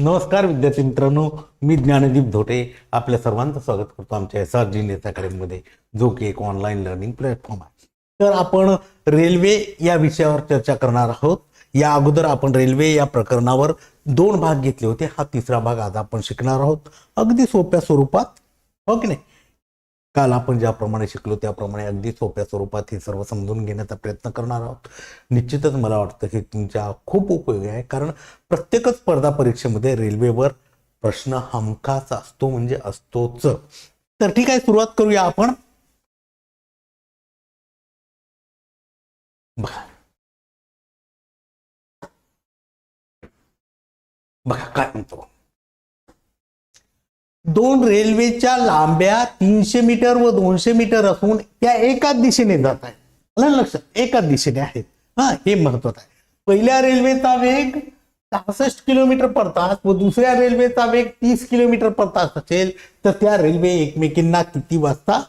नमस्कार विद्यार्थी मित्रांनो मी ज्ञानदीप धोटे. आपल्या सर्वांचं स्वागत करतो आमच्या एस आर जी नेस अकॅडमीमध्ये जो की एक ऑनलाईन लर्निंग प्लॅटफॉर्म आहे. तर आपण रेल्वे या विषयावर चर्चा करणार आहोत. या अगोदर आपण रेल्वे या प्रकरणावर दोन भाग घेतले होते. हा तिसरा भाग आज आपण शिकणार आहोत. अगदी सोप्या स्वरूपात हो की नाही? काल आपण ज्याप्रमाणे शिकलो त्याप्रमाणे अगदी सोप्या स्वरूपात हे सर्व समजून घेण्याचा प्रयत्न करणार आहोत. निश्चितच मला वाटतं की तुमच्या खूप उपयोगी आहे कारण प्रत्येकच स्पर्धा परीक्षेमध्ये रेल्वेवर प्रश्न हमखास असतो म्हणजे असतोच. तर ठीक आहे सुरुवात करूया आपण. बघा. बघा काय म्हणतो. दोन रेल्वेच्या लांब्या तीनशे मीटर व दोनशे मीटर असून त्या एकाच दिशेने जात आहेत. आलं लक्षात? एकाच दिशेने आहेत. हा हे महत्वाचं आहे. पहिल्या रेल्वेचा वेग सहासष्ट किलोमीटर पर तास व दुसऱ्या रेल्वेचा वेग तीस किलोमीटर पर तास असेल तर त्या रेल्वे एकमेकींना किती वाजता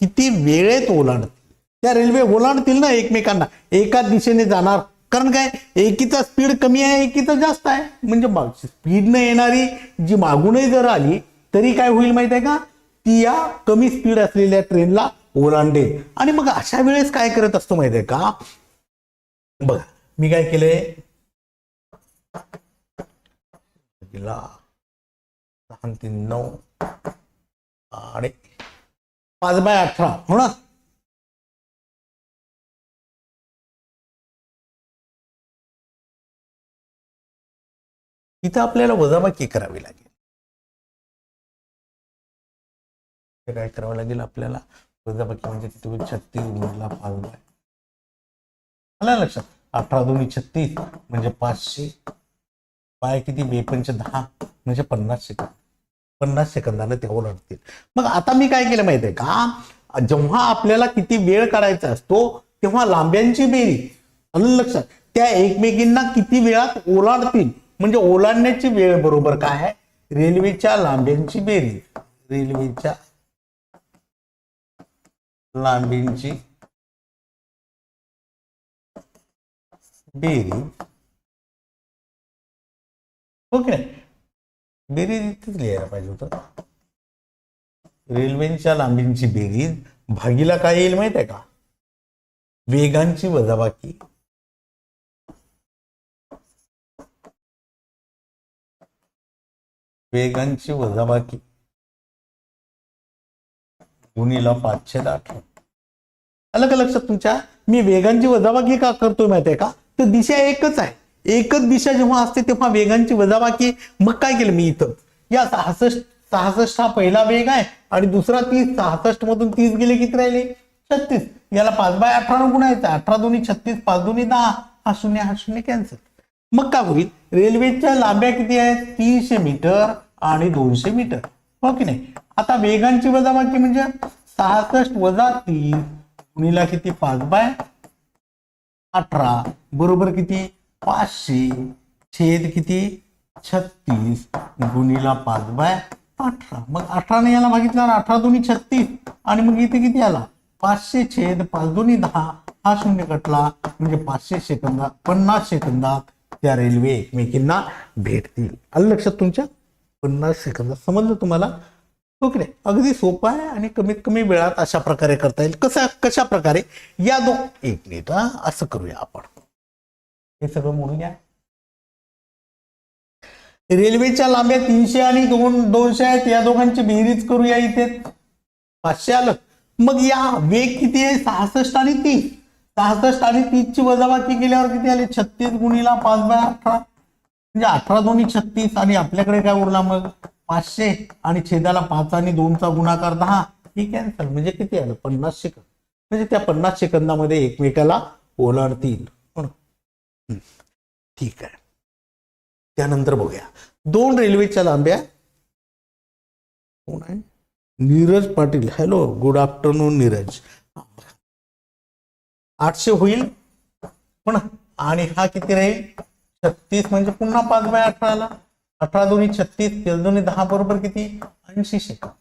किती वेळेत ओलांडतील? त्या रेल्वे ओलांडतील ना एकमेकांना? एकाच दिशेने जाणार कारण काय? एकीचा स्पीड कमी आहे एकीचा जास्त आहे. म्हणजे स्पीडनं येणारी जी मागूनही जर आली तरी काय होईल माहिती आहे का? ती या कमी स्पीड असलेल्या ट्रेनला ओलांडेल. आणि मग अशा वेळेस काय करत असतो माहिती आहे का? बघा मी काय केलंय? सहा तीन नऊ आणि पाच बाय अठरा हो ना? तिथं आपल्याला वजाबाकी करावी लागेल. काय करावं लागेल आपल्याला? वजाबाकी म्हणजे किती छत्तीस गुणला पाच बाय आला लक्षात? अठरा दोन्ही छत्तीस म्हणजे पाचशे. पाय किती? बेपंच दहा म्हणजे पन्नास सेकंद. पन्नास सेकंदानं ते ओलांडतील मग आता मी काय केलं माहितीये का? जेव्हा आपल्याला किती वेळ काढायचा असतो तेव्हा लांब्यांची बेरी आलं लक्षात? त्या एकमेकींना किती वेळात ओलाडतील? म्हणजे ओलांडण्याची वेळ बरोबर काय आहे? रेल्वेच्या लांबींची बेरीज. रेल्वेच्या लांबींची बेरीज. हो ओके बेरीज इथेच लिहायला पाहिजे होतं. रेल्वेच्या लांबींची बेरीज. भागीला काय येईल माहीत आहे का? वेगांची वजाबाकी. वेगांची वजाबाकी. गुणीला पाचशे अठरा आलं का लक्षात तुमच्या मी वेगांची वजाबाकी का करतोय माहितीये का? तर दिशा एकच आहे. एकच दिशा जेव्हा असते तेव्हा वेगांची वजाबाकी मग काय केलं मी इथं? या सहासष्ट सहासष्ट हा पहिला वेग आहे आणि दुसरा तीस सहासष्ट मधून तीस गेले किती राहिले? छत्तीस. याला पाच बाय अठरा गुणायचा अठरा दोन्ही छत्तीस पाच दोन्ही दहा. हा शून्य हा शून्य कॅन्सल. मग काय होईल? रेल्वेच्या लांब्या किती आहेत? तीनशे मीटर आणि दोनशे मीटर. हो की नाही? आता वेगांची वजाबाकी म्हणजे सहासष्ट वजा तीन गुणीला किती? पाच बाय अठरा. बरोबर किती? पाचशे. छेद किती? छत्तीस गुणीला पाच बाय अठरा. मग अठराने याला मागितलं अठरा दोन्ही छत्तीस. आणि मग इथे किती आला? पाचशे छेद पाच दोन्ही दहा. हा शून्य कटला. म्हणजे पाचशे सेकंदात पन्नास सेकंदात त्या रेल्वे एकमेकींना भेटतील. आलं लक्षात तुमच्या? पन्नास सेकंद समजलं तुम्हाला? ओके नाही. अगदी सोपं आहे आणि कमीत कमी वेळात अशा प्रकारे करता येईल. कसा कशा प्रकारे? या दो एक मिनिट हा. असं करूया आपण. हे सगळं म्हणून घ्या रेल्वेच्या लांब्या तीनशे आणि दोन दोनशे आहेत. या दोघांची बेरीज करूया इथे. पाचशे आलं. मग या वेग किती आहे? सहासष्ट आणि तीस. सहासष्ट आणि तीस ची वजाबाकी केल्यावर किती आले? छत्तीस गुणीला पाच बाय अठरा. म्हणजे अठरा दोन्ही छत्तीस आणि आपल्याकडे काय उरला मग? पाचशे आणि छेदाला पाच आणि दोनचा गुणाकार दहा. ही कॅन्सल म्हणजे किती आलं? पन्नास सेकंद. म्हणजे त्या पन्नास सेकंदामध्ये एकमेकाला ओलांडतील. हो ठीक आहे. त्यानंतर बघूया. दोन रेल्वेच्या लांब्या. कोण आहे? Neeraj Patil. Hello good afternoon Neeraj. आठशे होईल. पण आणि हा किती राहील? छत्तीस म्हणजे पुन्हा पाच बाय अठराला अठरा दोन्ही छत्तीस तेल दोन्ही दहा बरोबर किती? ऐंशी सेकंद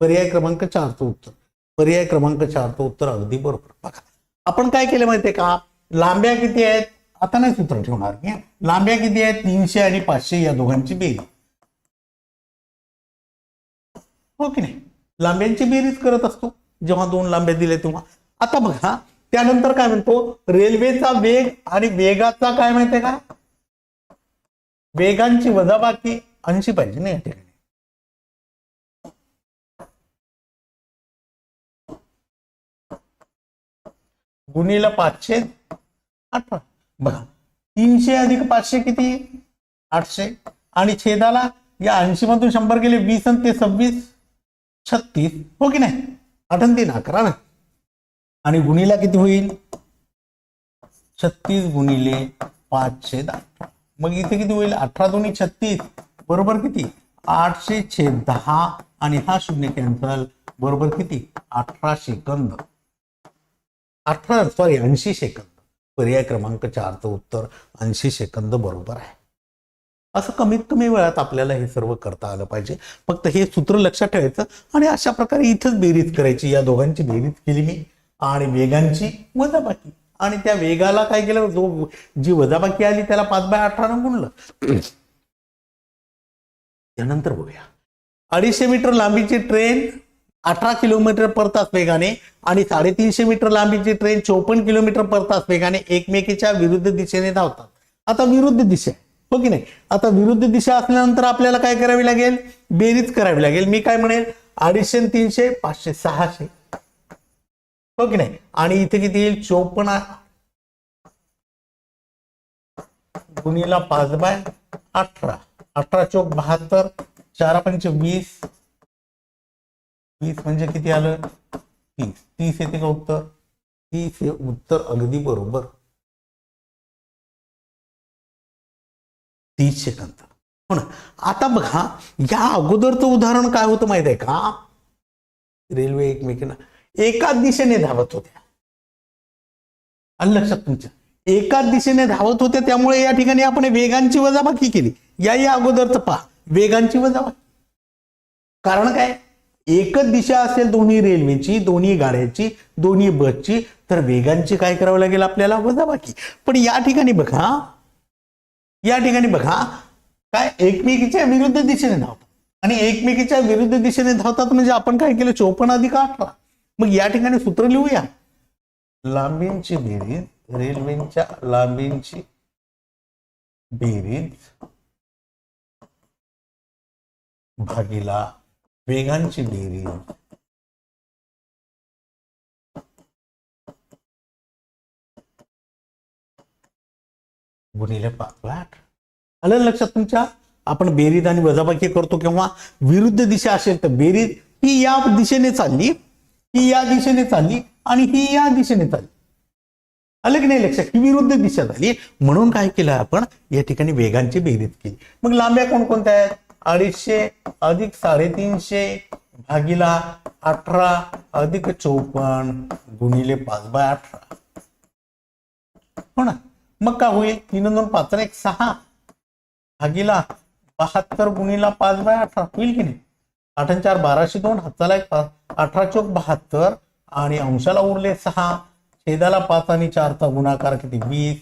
पर्याय क्रमांक चारचं उत्तर. पर्याय क्रमांक चारचं उत्तर अगदी बरोबर. बघा आपण काय केलं माहितीये का? लांब्या किती आहेत? आता नाही सूत्र ठेवणार की लांब्या किती आहेत? तीनशे आणि पाचशे या दोघांची बेरीज. हो की नाही? लांब्यांची बेरीज करत असतो. जेव्हा दोन लांब्या दिल्या तेव्हा. आता बघा त्यानंतर काय म्हणतो? रेल्वेचा वेग आणि वेगाचा काय माहितीये का? वेगांची वजाबाकी ऐंशी पाहिजे ना या ठिकाणी. गुणीला पाचशे आठवा बघा तीनशे अधिक पाचशे किती? आठशे. आणि छेदाला या ऐंशी मधून शंभर गेले वीस आणि ते सव्वीस. छत्तीस. हो की नाही? आठन तीन अकरा ना? आणि गुणीला किती होईल? छत्तीस गुणिले पाचशे दहा. मग इथे किती होईल? अठरा दोन्ही छत्तीस. बरोबर किती? आठशे छेद दहा आणि हा शून्य कॅन्सल. बरोबर किती? अठरा सेकंद. अठरा सॉरी ऐंशी सेकंद. पर्याय क्रमांक चारचं उत्तर ऐंशी सेकंद बरोबर आहे. असं कमीत कमी वेळात आपल्याला हे सर्व करता आलं पाहिजे. फक्त हे सूत्र लक्षात ठेवायचं आणि अशा प्रकारे इथंच बेरीज करायची. या दोघांची बेरीज केली मी. आणि वेगांची वजाबाकी. आणि त्या वेगाला काय केलं? जो जी वजाबाकी आली त्याला पाच बाय अठरानं गुणलं. त्यानंतर बघूया. अडीचशे मीटर लांबीची ट्रेन अठरा किलोमीटर पर तास वेगाने आणि साडेतीनशे मीटर लांबीची ट्रेन चोपन्न किलोमीटर पर तास वेगाने एकमेकीच्या विरुद्ध दिशेने धावतात. आता विरुद्ध दिशा हो की नाही? आता विरुद्ध दिशा असल्यानंतर आपल्याला काय करावी लागेल? बेरीज करावी लागेल. मी काय म्हणेल? अडीचशे तीनशे पाचशे सहाशे. हो की नाही? आणि इथे किती येईल? चोपन्न गुणीला पाच बाय अठरा. अठरा चौक बहात्तर चार पंच वीस. वीस म्हणजे किती आलं? तीस. तीस येते का उत्तर? तीस हे उत्तर अगदी बरोबर. तीस सेकंद. हो ना? आता बघा या अगोदरचं उदाहरण काय होतं माहीत आहे का? रेल्वे एकमेकींना. एकाच दिशेने धावत होत्या. आलं लक्षात तुमच्या एकाच दिशेने धावत होत्या त्यामुळे या ठिकाणी आपण वेगांची वजाबाकी केली. या या अगोदरचं पहा वेगांची वजाबाकी. कारण काय? एकच दिशा असेल दोन्ही रेल्वेची दोन्ही गाड्याची दोन्ही बसची तर वेगांची काय करावं लागेल आपल्याला? वजाबाकी. पण या ठिकाणी बघा या ठिकाणी बघा काय? एकमेकीच्या विरुद्ध दिशेने धावतात. आणि एकमेकीच्या विरुद्ध दिशेने धावतात म्हणजे आपण काय केलं? चोपन्न अधिक अठरा मग या ठिकाणी सूत्र लिहूया. लांबींची बेरीज रेल्वेच्या लांबींची बेरीज भागीला वेगांची बेरीज. गुणिले पाच आलं लक्षात तुमच्या? आपण बेरीज आणि वजाबाकी करतो किंवा विरुद्ध दिशा असेल तर बेरीज ही या दिशेने चालली. ही या दिशेने चालली आणि ही या दिशेने चालली. आलं की नाही लक्षात? ही विरुद्ध दिशा झाली. म्हणून काय केलं आपण? या ठिकाणी वेगांची बेरीज केली. मग लांब्या कोणकोणत्या आहेत? अडीचशे अधिक साडेतीनशे भागीला अठरा अधिक चौपन्न गुणिले पाच बाय अठरा. हो ना? मग काय होईल? तीन दोन पाच एक सहा भागीला बहात्तर गुणीला पाच बाय अठरा. होईल की नाही? आठ आणि चार बाराशे दोन हाताला एक अठरा चौक बहात्तर आणि अंशाला उरले सहा छेदाला पाच आणि चारचा गुणाकार किती? वीस.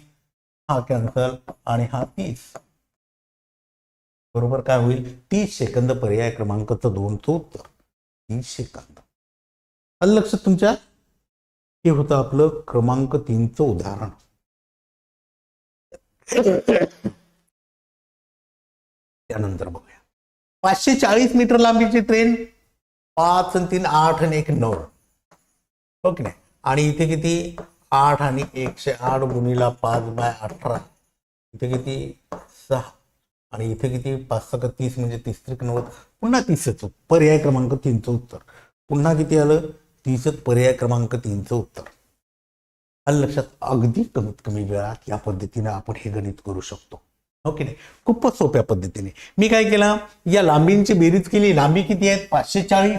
हा कॅन्सल आणि हा तीस. बरोबर काय होईल? तीस सेकंद पर्याय क्रमांकाचं दोनचं उत्तर. तीस सेकंद. आलं लक्षात तुमच्या? हे होतं आपलं क्रमांक तीनचं उदाहरण. त्यानंतर बघूया. पाचशे चाळीस मीटर लांबीची ट्रेन पाच आणि तीन आठ आणि एक नऊ. हो की नाही? आणि इथे किती? आठ आणि एकशे आठ गुणीला पाच बाय अठरा. इथे किती? सहा. आणि इथे किती? पाच सक तीस म्हणजे तीस त्रिक नव्वद. पुन्हा तीसच पर्याय क्रमांक तीनचं उत्तर. पुन्हा किती आलं? तीसच पर्याय क्रमांक तीनचं उत्तर. आणि लक्षात अगदी कमीत कमी वेळात या पद्धतीने आपण हे गणित करू शकतो. हो की नाही? खूपच सोप्या पद्धतीने. मी काय केलं? या लांबींची बेरीज केली. लांबी किती आहेत पाचशे चाळीस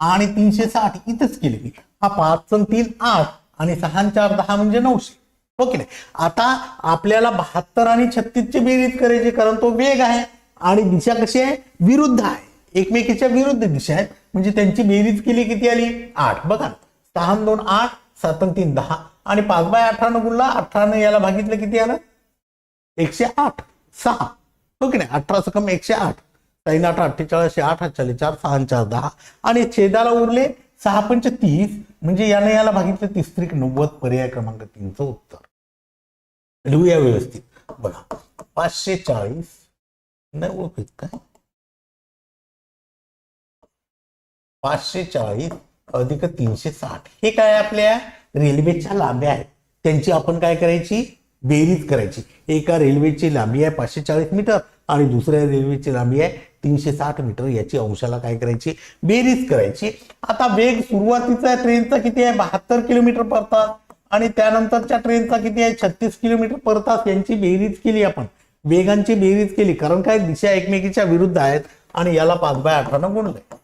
आणि तीनशे साठ इथंच केली मी. हा पाच तीन आठ आणि सहा चार दहा म्हणजे नऊशे. हो की नाही? आता आपल्याला बहात्तर आणि छत्तीसची बेरीज करायची कारण तो वेग आहे आणि दिशा कशी आहे? विरुद्ध आहे. एकमेकीच्या विरुद्ध दिशा आहेत म्हणजे त्यांची बेरीज केली किती आली? आठ. बघा सहा दोन आठ सात तीन दहा. आणि पाच बाय अठरानं गुणला अठरानं याला भागितलं किती आलं? एकशे आठ. सहा. हो की नाही अठरा सकम एकशे आठ. तीन आठ अठ्ठेचाळीसशे आठ अठ्ठेचाळीस चार सहा चार दहा. आणि छेदाला उरले सहा पंच तीस. म्हणजे याने याला भागितलं तीस त्रिक नव्वद पर्याय क्रमांक तीनचं उत्तर. लिहूया व्यवस्थित. बघा. पाचशे चाळीस. नाही ओळखत काय पाचशे चाळीस अधिक तीनशे साठ. हे काय आपल्या रेल्वेच्या लांब्या आहेत? त्यांची आपण काय करायची? बेरीज करायची. एका रेल्वेची लांबी आहे पाचशे चाळीस मीटर आणि दुसऱ्या रेल्वेची लांबी आहे तीनशे साठ मीटर याची अंशाला काय करायची? बेरीज करायची. आता वेग सुरुवातीचा ट्रेनचा किती आहे? बहात्तर किलोमीटर पर तास. आणि त्यानंतरच्या ट्रेनचा किती आहे? छत्तीस किलोमीटर पर तास. यांची बेरीज केली आपण. वेगांची बेरीज केली. कारण काय? दिशा एकमेकीच्या विरुद्ध आहेत. आणि याला पाच बाय अठरानं गुणलंय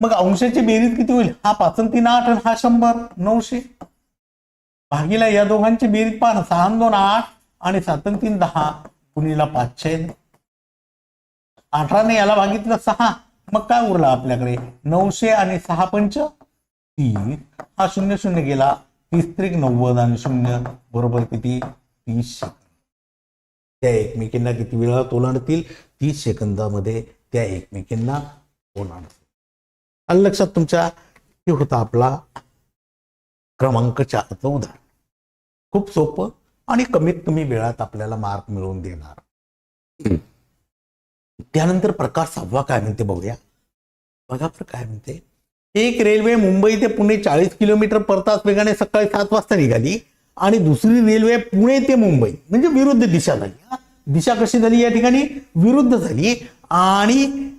मग अंशाची बेरीज किती होईल? हा पाच तीन आठ आणि हा शंभर. नऊशे. भागीला या दोघांची बेरीज पाहा ना सहा दोन आठ आणि सात तीन दहा कुणीला पाचशे अठराने याला भागितलं सहा. मग काय उरलं आपल्याकडे? नऊशे आणि सहा पंच? तीस हा शून्य शून्य गेला. तीस त्रिक नव्वद आणि शून्य. बरोबर किती? तीस सेकंद. त्या एकमेकींना किती वेळा ओलांडतील तीस सेकंदामध्ये त्या एकमेकींना ओलांडतील आलं लक्षात तुमच्या हे होता आपला क्रमांक चारचं उदाहरण. खूप सोपं आणि कमीत कमी वेळात आपल्याला मार्क मिळवून देणार. त्यानंतर प्रकार सहावा काय म्हणते बघूया. बघा तर काय म्हणते. एक रेल्वे मुंबई ते पुणे चाळीस किलोमीटर पर तास वेगाने सकाळी सात वाजता निघाली आणि दुसरी रेल्वे पुणे ते मुंबई म्हणजे विरुद्ध दिशा झाली. दिशा कशी झाली या ठिकाणी? विरुद्ध झाली आणि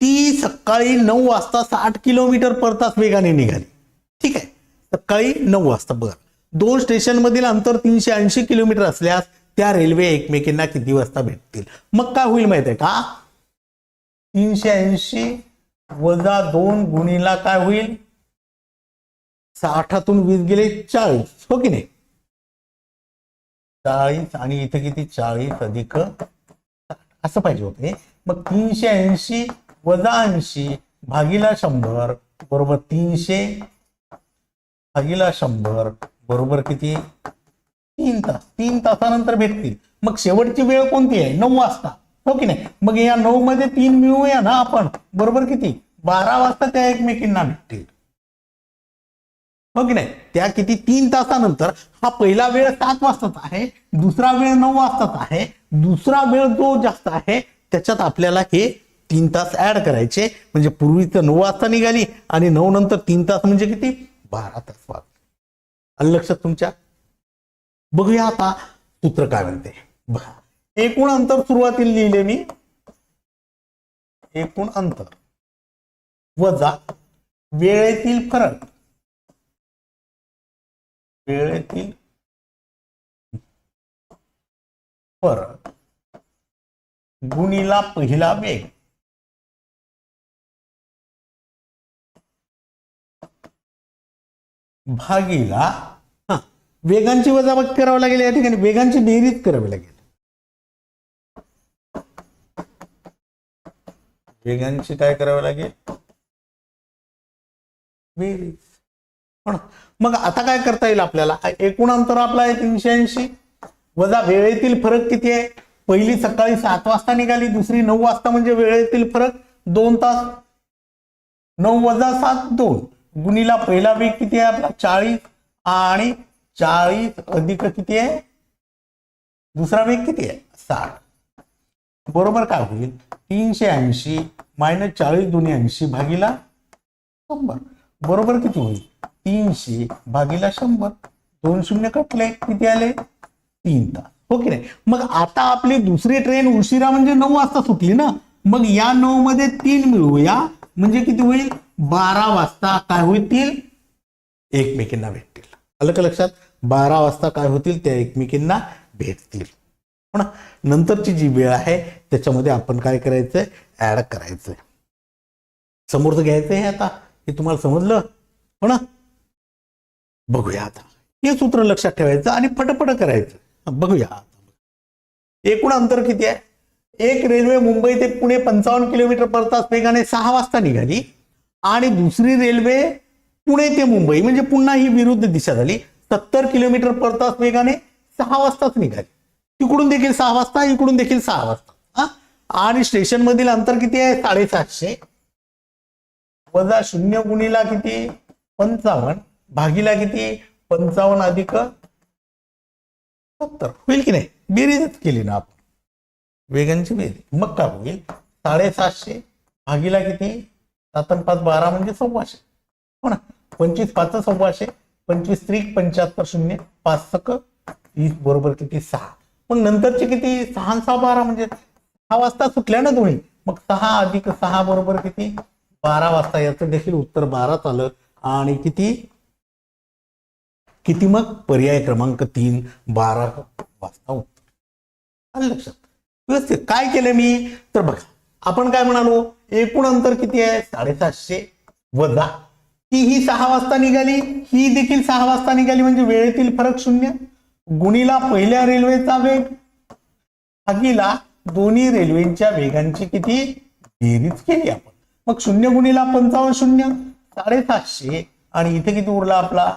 ती सकाळी नऊ वाजता साठ किलोमीटर पर तास वेगाने निघाली. ठीक आहे. सकाळी नऊ वाजता बघा. दोन स्टेशन मधील अंतर तीनशे ऐंशी किलोमीटर असल्यास त्या रेल्वे एकमेकींना किती वाजता भेटतील? मग काय होईल माहिती आहे का? तीनशे ऐंशी वजा दोन गुणीला काय होईल? साठातून वीस गेले चाळीस. हो की नाही? चाळीस आणि इथे किती? चाळीस अधिक असं पाहिजे होते. मग तीनशे ऐंशी वजा ऐंशी भागीला शंभर बरोबर तीनशे भागीला शंभर बरोबर किती? तीन तास. तीन तासानंतर भेटतील. मग शेवटची वेळ कोणती आहे? नऊ वाजता. हो की नाही? मग या नऊ मध्ये तीन मिळूया ना आपण? बरोबर किती? बारा वाजता त्या एकमेकींना भेटतील. हो की नाही? त्या किती? तीन तासानंतर हा पहिला वेळ सात वाजताच आहे दुसरा वेळ नऊ वाजताच आहे दुसरा वेळ जो जास्त आहे त्याच्यात आपल्याला हे तीन तास ऍड करायचे. म्हणजे पूर्वीचं नऊ वाजता निघाली आणि नऊ नंतर तीन तास म्हणजे किती? बारा तास वाजले आणि लक्षात तुमच्या? बघूया आता सूत्र काय म्हणते. बघा. एकूण अंतर सुरुवातीला लिहिले मी. एकूण अंतर. वजा वेळेतील फरक. वेळेतील फरक गुणीला पहिला वेग. भागीला हा. वेगांची वजाबाकी करावी लागेल या ठिकाणी. वेगांची बेरीज करावी लागेल. वेगांची काय करावी लागेल? बेरीज? मग आता काय करता येईल आपल्याला? एकूण अंतर आपलं आहे तीनशे ऐंशी. वजा वेळेतील फरक किती आहे? पहिली सकाळी सात वाजता निघाली दुसरी नऊ वाजता म्हणजे वेळेतील फरक दोन तास. नऊ वजा सात दोन. गुणीला पहिला वेग किती आहे? आपला चाळीस. आणि चाळीस अधिक किती आहे? दुसरा वेग किती आहे? साठ. बरोबर काय होईल? तीनशे ऐंशी मायनस चाळीस दोन्ही ऐंशी भागीला शंभर. बरोबर किती होईल? तीनशे भागीला शंभर. दोन शून्य कटले किती आले? तीन तास हो की नाही? मग आता आपली दुसरी ट्रेन उशिरा म्हणजे नऊ वाजता सुटली ना? मग या नऊ मध्ये तीन मिळवूया. म्हणजे किती होईल? बारा वाजता काय होतील? एकमेकींना भेटतील. आलं का लक्षात बारा वाजता काय होतील? त्या एकमेकींना भेटतील. पण नंतरची जी वेळ आहे त्याच्यामध्ये आपण काय करायचंय? ऍड करायचंय. समोरचं घ्यायचंय हे आता. हे तुम्हाला समजलं? हो ना बघूया आता. हे सूत्र लक्षात ठेवायचं आणि पटपट करायचं. बघूया आता. एकूण अंतर किती आहे? एक रेल्वे मुंबई ते पुणे पंचावन्न किलोमीटर पर तास वेगाने सहा वाजता निघाली. आणि दुसरी रेल्वे पुणे ते मुंबई म्हणजे पुन्हा ही विरुद्ध दिशा झाली. सत्तर किलोमीटर पर तास वेगाने सहा वाजताच निघाली. तिकडून देखील सहा वाजता इकडून देखील सहा वाजता. हा? आणि स्टेशन मधील अंतर किती आहे? साडेसातशे. वजा शून्य गुणीला किती? पंचावन्न. भागीला किती? पंचावन्न अधिक सत्तर. होईल की नाही? बेरीजच केली ना आपण. वेगांची बेरीज. मग काय होईल? साडेसातशे. भागीला किती? सात आणि पाच बारा म्हणजे सव्वाशे. हो ना? पंचवीस पाच सव्वाशे पंचवीस त्रिक पंच्याहत्तर शून्य पाच सक वीस बरोबर किती? सहा. मग नंतरचे किती? सहा सहा बारा म्हणजे? सहा वाजता सुटल्या ना तुम्ही मग सहा अधिक सहा बरोबर किती? बारा वाजता. याचं देखील उत्तर बाराच आलं. आणि किती? किती मग? पर्याय क्रमांक तीन बारा वाजता उत्तर. आलं लक्षात. व्यवस्थित. काय केलं मी? तर बघा. आपण काय म्हणालो? एकूण अंतर किती आहे? साडेसातशे वजा. ती ही सहा वाजता निघाली. ही देखील सहा वाजता निघाली म्हणजे वेळेतील फरक शून्य. गुणीला पहिल्या रेल्वेचा वेग. भागीला दोन्ही रेल्वेच्या वेगांची किती? बेरीज केली आपण. मग शून्य गुणीला पंचावन्न शून्य साडेसातशे. आणि इथे किती उरला आपला?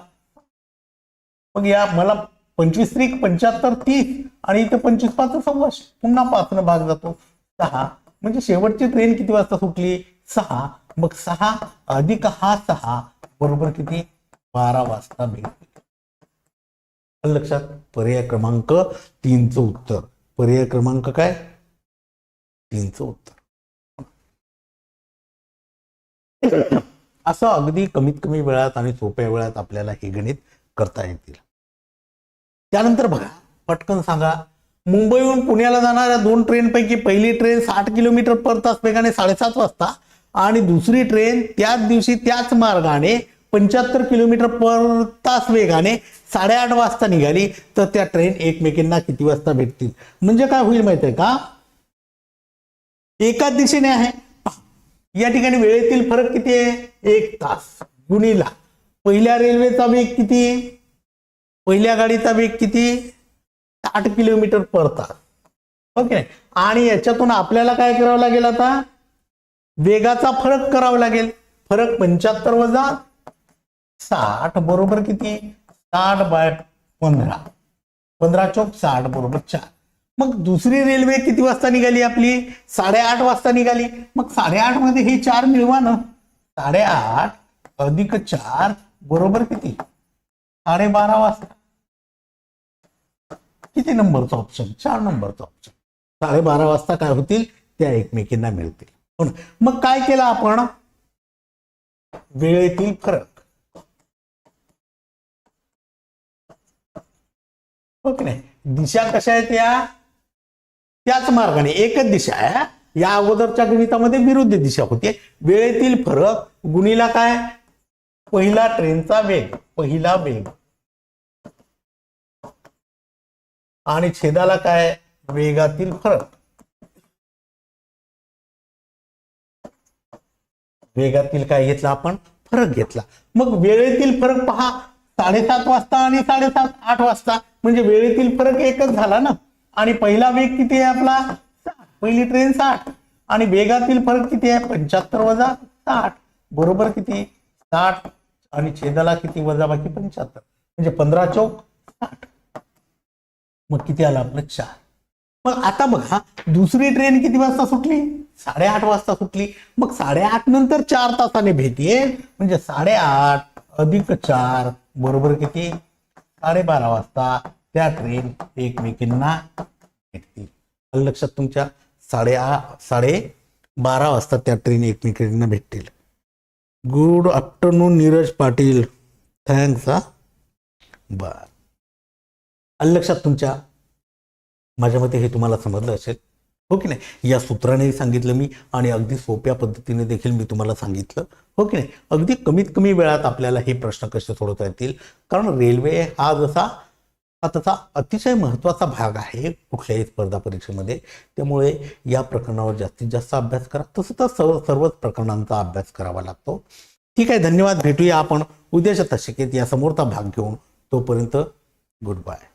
मग या मला पंचवीस त्रिक पंच्याहत्तर तीस. आणि इथे पंचवीस पाच सव्वाशे. पुन्हा पाचनं भाग जातो. सहा. म्हणजे शेवटची ट्रेन किती वाजता सुटली? सहा. मग सहा अधिक हा सहा बरोबर किती? बारा वाजता भेटते लक्षात? पर्याय क्रमांक तीनचं उत्तर. पर्याय क्रमांक काय? तीनचं उत्तर. असं अगदी कमीत कमी वेळात आणि सोप्या वेळात आपल्याला हे गणित करता येतील. त्यानंतर बघा पटकन सांगा मुंबईहून पुण्याला जाणाऱ्या दोन ट्रेनपैकी पहिली ट्रेन साठ किलोमीटर पर तास वेगाने साडेसात वाजता आणि दुसरी ट्रेन त्याच दिवशी त्याच मार्गाने पंच्याहत्तर किलोमीटर पर तास वेगाने साडेआठ वाजता निघाली. तर त्या ट्रेन एकमेकींना किती वाजता भेटतील? म्हणजे काय होईल माहिती आहे का? एकाच दिशेने आहे. या ठिकाणी वेळेतील फरक किती आहे? एक तास गुणीला. पहिल्या रेल्वेचा वेग किती? पहिल्या गाडीचा वेग किती? आठ किलोमीटर पर तास ओके आणि याच्यातून आपल्याला काय करावं लागेल आता? वेगाचा फरक करावा लागेल. फरक पंच्याहत्तर वजा साठ बरोबर किती? साठ बाय पंधरा. पंधरा चौक साठ बरोबर चार. मग दुसरी रेल्वे किती वाजता निघाली आपली? साडेआठ वाजता निघाली. मग साडेआठमध्ये हे चार मिळवा ना. साडेआठ अधिक चार बरोबर किती? साडेबारा वाजता. किती नंबरचा ऑप्शन चार नंबरचा ऑप्शन साडेबारा वाजता काय होतील? त्या एकमेकींना मिळतील. हो मग काय केलं आपण? वेळेतील फरक. हो की नाही? दिशा कशा आहेत या? त्याच मार्गाने. एकच दिशा आहे या अगोदरच्या गणितामध्ये विरुद्ध दिशा होती. वेळेतील फरक गुणीला काय? पहिला ट्रेनचा वेग. पहिला वेग. आणि छेदाला काय? वेगातील फरक. वेगातील काय घेतला आपण? फरक घेतला. मग वेळेतील फरक पहा. साडेसात वाजता आणि साडेसात आठ वाजता. म्हणजे वेळेतील फरक एकच झाला ना? आणि पहिला वेग किती आहे आपला? साठ. पहिली ट्रेन साठ. आणि वेगातील फरक किती आहे? पंच्याहत्तर वजा साठ. बरोबर किती? साठ. आणि छेदाला किती? वजा बाकी पंच्याहत्तर. म्हणजे पंधरा चौक साठ. मग किती आला? आपलं चार मग आता बघा दुसरी ट्रेन किती वाजता सुटली? साडेआठ वाजता सुटली. मग साडेआठ नंतर चार तासाने भेटीये म्हणजे साडेआठ अधिक चार बरोबर किती? साडेबारा वाजता त्या ट्रेन एकमेकींना भेटतील. लक्षात तुमच्या? साडे साडे बारा वाजता त्या ट्रेन एकमेकींना भेटतील. Good afternoon Neeraj Patil. Thanks हा? बर. आलं लक्षात तुमच्या माझ्या मते हे तुम्हाला समजलं असेल. हो की नाही? या सूत्राने सांगितलं मी आणि अगदी सोप्या पद्धतीने देखील मी तुम्हाला सांगितलं. हो की नाही? अगदी कमीत कमी वेळात आपल्याला हे प्रश्न कसे सोडवता येतील? कारण रेल्वे हा जसा हा त्याचा अतिशय महत्त्वाचा भाग आहे कुठल्याही स्पर्धा परीक्षेमध्ये. त्यामुळे या प्रकरणावर जास्तीत जास्त अभ्यास करा. तसं तर सर्व सर्वच प्रकरणांचा अभ्यास करावा लागतो. ठीक आहे धन्यवाद. भेटूया आपण उद्याच्या तशिकेत या समोरचा भाग घेऊन तोपर्यंत गुड बाय